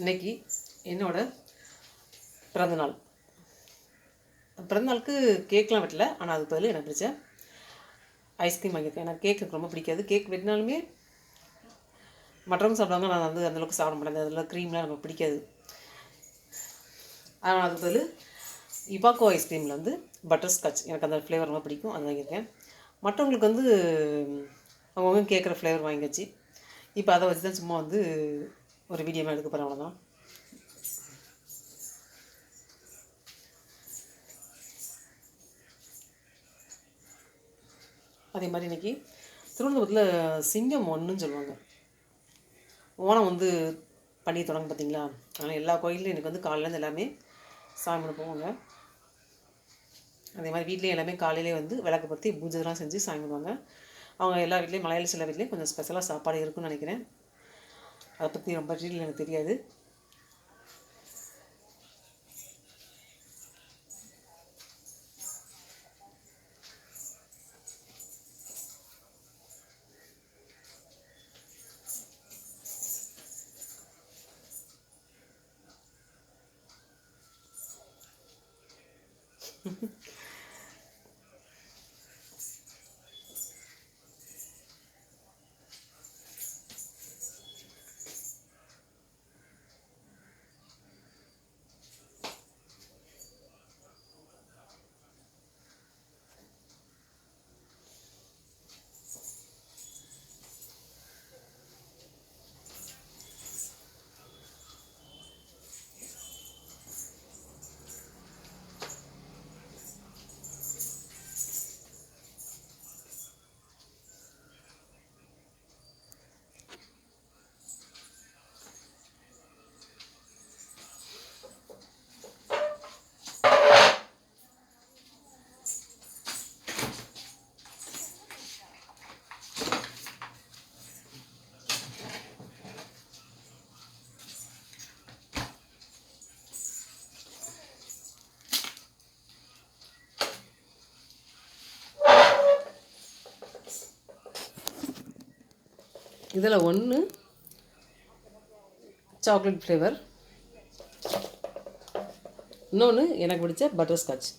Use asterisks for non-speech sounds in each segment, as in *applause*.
இன்றைக்கி என்னோட பிறந்தநாள். பிறந்தநாளுக்கு கேக்லாம் வெட்டல ஆனால் அதுக்கு பதில் எனக்கு பிடிச்ச ஐஸ்கிரீம் வாங்கியிருக்கேன் எனக்கு கேக் எனக்கு ரொம்ப பிடிக்காது. கேக் வெட்டினாலுமே மற்றவங்க சாப்பிடுவாங்க. நான் வந்து அந்தளவுக்கு சாப்பிட மாட்டேன். அதில் க்ரீம்லாம் எனக்கு பிடிக்காது. ஆனால் அதுக்கு பதில் இபாக்கோ ஐஸ்கிரீமில் வந்து பட்டர் ஸ்காட்ச் எனக்கு அந்த ஃப்ளேவர் ரொம்ப பிடிக்கும். அது வாங்கியிருக்கேன். மற்றவங்களுக்கு வந்து அவங்கவுங்க கேட்குற ஃப்ளேவர் வாங்கியாச்சு. இப்போ அதை வச்சு தான் சும்மா வந்து ஒரு வீடியோமாக எடுக்க போகிறேன் அவ்வளோதான் அதே மாதிரி இன்னைக்கு திருவனந்தபுரத்தில் சிங்கம் ஒன்றுன்னு சொல்லுவாங்க. ஓணம் வந்து பண்ணி தொடங்க பார்த்தீங்களா அதனால் எல்லா கோயிலையும் எனக்கு வந்து காலையிலேருந்து எல்லாமே சாமி கும்பிட போவாங்க. அதே மாதிரி வீட்லேயும் எல்லாமே காலையிலே வந்து விளக்கு பற்றி பூஜைலாம் செஞ்சு சாமி பண்ணுவாங்க அவங்க எல்லா வீட்லேயும் மலையாளி சில வீட்லேயும் கொஞ்சம் ஸ்பெஷலாக சாப்பாடு இருக்குன்னு நினைக்கிறேன். அதை பற்றி ரொம்ப டீட்டெயில் எனக்கு தெரியாது Mm-hmm. *laughs* இதில் ஒன்று சாக்லேட் ஃப்ளேவர் இன்னொன்று எனக்கு பிடிச்ச பட்டர் ஸ்காட்ச்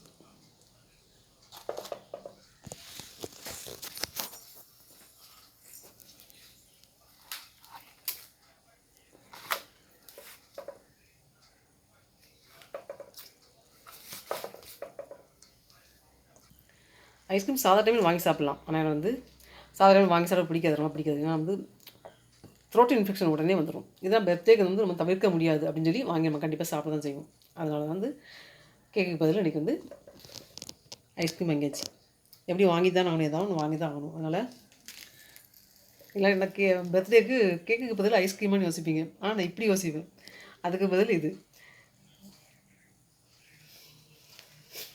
ஐஸ்கிரீம் சாதா டைமில் வாங்கி சாப்பிட்லாம். ஆனால் எனக்கு வந்து சாதா டைமில் வாங்கி சாப்பிட பிடிக்காது. ரொம்ப பிடிக்காது. ஏன்னா வந்து த்ரோட் இன்ஃபெக்ஷன் உடனே வந்துடும் இதெல்லாம் பர்த்டேக்கு வந்து நம்ம தவிர்க்க முடியாது அப்படின்னு சொல்லி வாங்கி நம்ம கண்டிப்பாக சாப்பிட தான் செய்வோம். அதனால வந்து கேக்குக்கு பதில் இன்றைக்கி வந்து ஐஸ்கிரீம் வாங்கியாச்சு எப்படி வாங்கி தான் ஆகணும் ஏதாவது ஒன்று வாங்கி தான் ஆகணும். அதனால் இல்லை எனக்கு பர்த்டேக்கு கேக்குக்கு பதில் ஐஸ்கிரீமான்னு யோசிப்பீங்க. ஆனால் நான் இப்படி யோசிப்பேன். அதுக்கு பதில் இது.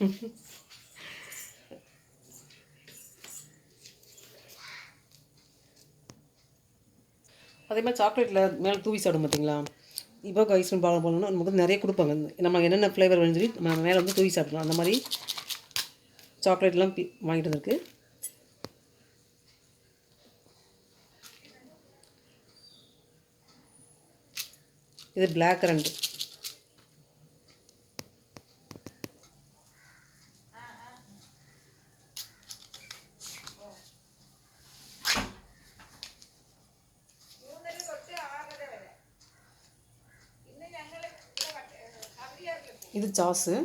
*laughs* அதே மாதிரி சாக்லேட்டில் மேலே தூவி சாப்பிடும் பார்த்தீங்களா இப்போ ஐஸ்கிரீம் பாலம் போனோம்னா நமக்கு வந்து நிறைய கொடுப்பாங்க. நம்ம என்னென்ன ஃப்ளேவர் வேணும்னு சொல்லி நம்ம மேலே வந்து தூவி சாப்பிடலாம். அந்த மாதிரி சாக்லேட்லாம் பி வாங்கிட்டு வந்திருக்கு. இது பிளாக் கரண்ட் ഇത് ചാസ്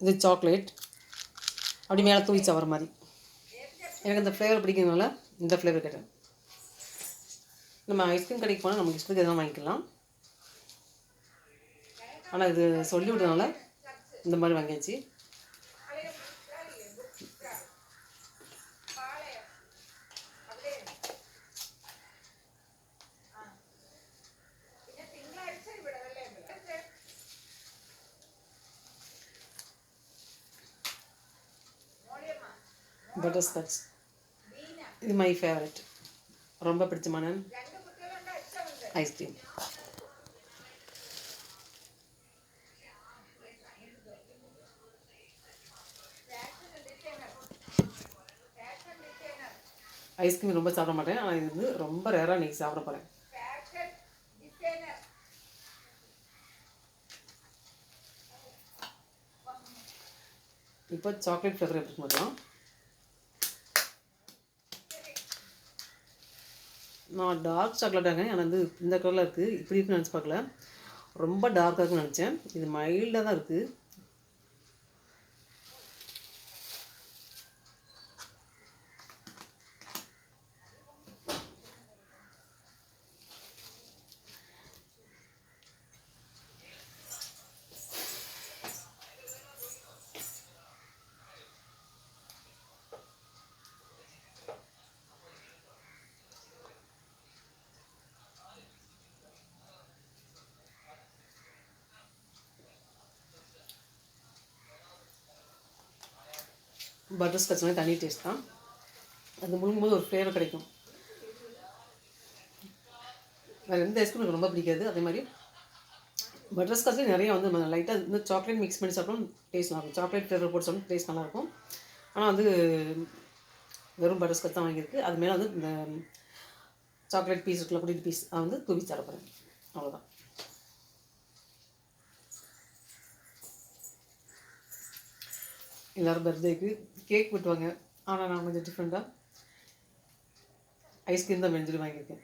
இது சாக்லேட் அப்படி மேலே தூவி சாவர மாதிரி எனக்கு இந்த ஃப்ளேவர் பிடிக்கிறதுனால இந்த ஃப்ளேவர் கேட்டேன். நம்ம ஐஸ்கிரீம் கடைக்கு போனால் நமக்கு இஷ்டத்துக்கு எதுவும் வாங்கிக்கலாம். ஆனால் இது சொல்லி விட்டதுனால இந்த மாதிரி வாங்கியாச்சு. பட்டர்ஸ்காட்ச் இது மை ஃபேவரட் ரொம்ப பிடிச்சமான ஐஸ்கிரீம் ஐஸ்கிரீம் ரொம்ப சாப்பிட மாட்டேன். ஆனால் இது வந்து ரொம்ப ரேராக இன்றைக்கி சாப்பிட போகிறேன் இப்போ சாக்லேட் ஃப்ளேவர் எப்படி பார்க்கலாம் நான் டார்க் சாக்லேட்டாங்க எனக்கு வந்து இந்த கலரில் இருக்குது இப்படி இருக்குன்னு நினச்சி பார்க்கல. ரொம்ப டார்க்காக இருக்குன்னு நினச்சேன். இது மைல்டாக தான் இருக்குது பட்டர் ஸ்காட்ச் மாதிரி தனி டேஸ்ட் தான். அது முழுங்கும்போது ஒரு ஃப்ளேவர் கிடைக்கும். வேறு எந்த ஐஸ்கிரீம் எனக்கு ரொம்ப பிடிக்காது. அதே மாதிரி பட்டர் ஸ்காட்ச்லேயே நிறைய வந்து லைட்டாக இந்த சாக்லேட் மிக்ஸ் பண்ணி சாப்பிட்டோம் டேஸ்ட் நல்லாயிருக்கும் சாக்லேட் ஃப்ளேவர் போட்டு சாப்பிட்டோம் டேஸ்ட் நல்லாயிருக்கும் ஆனால் வந்து வெறும் பட்டர் ஸ்காட்ச் தான் வாங்கியிருக்கு. அது மேலே வந்து இந்த சாக்லேட் பீஸ் இருக்குல்ல குட்டி பீஸ் அதை வந்து தூவி சாப்பிட அவ்வளோதான் எல்லோரும் பர்த்டேக்கு கேக் வெட்டுவாங்க. ஆனால் நான் கொஞ்சம் டிஃப்ரெண்ட்டாக ஐஸ்கிரீம் தான் வேணும் வாங்கியிருக்கேன்.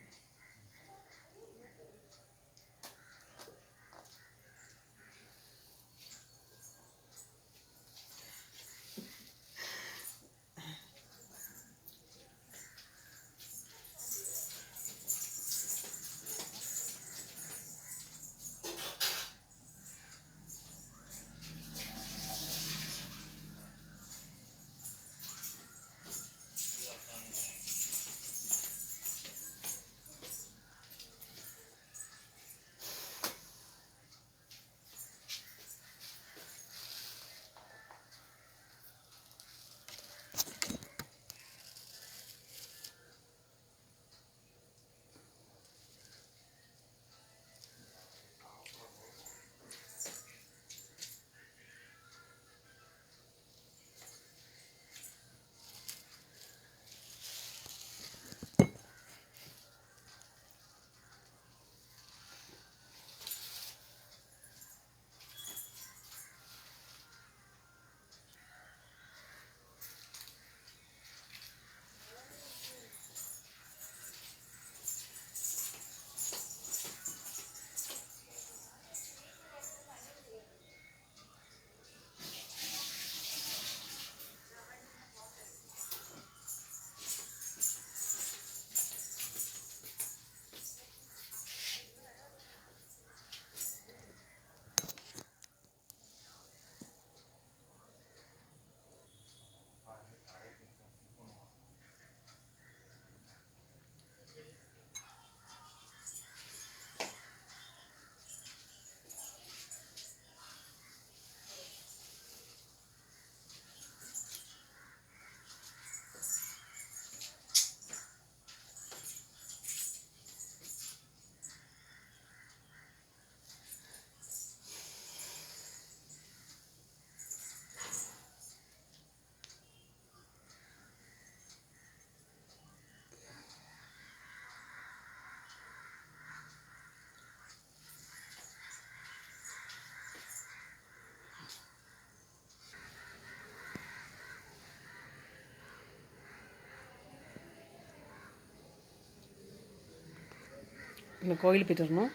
இன்னும் கோயில் போயிட்டு வரணும்.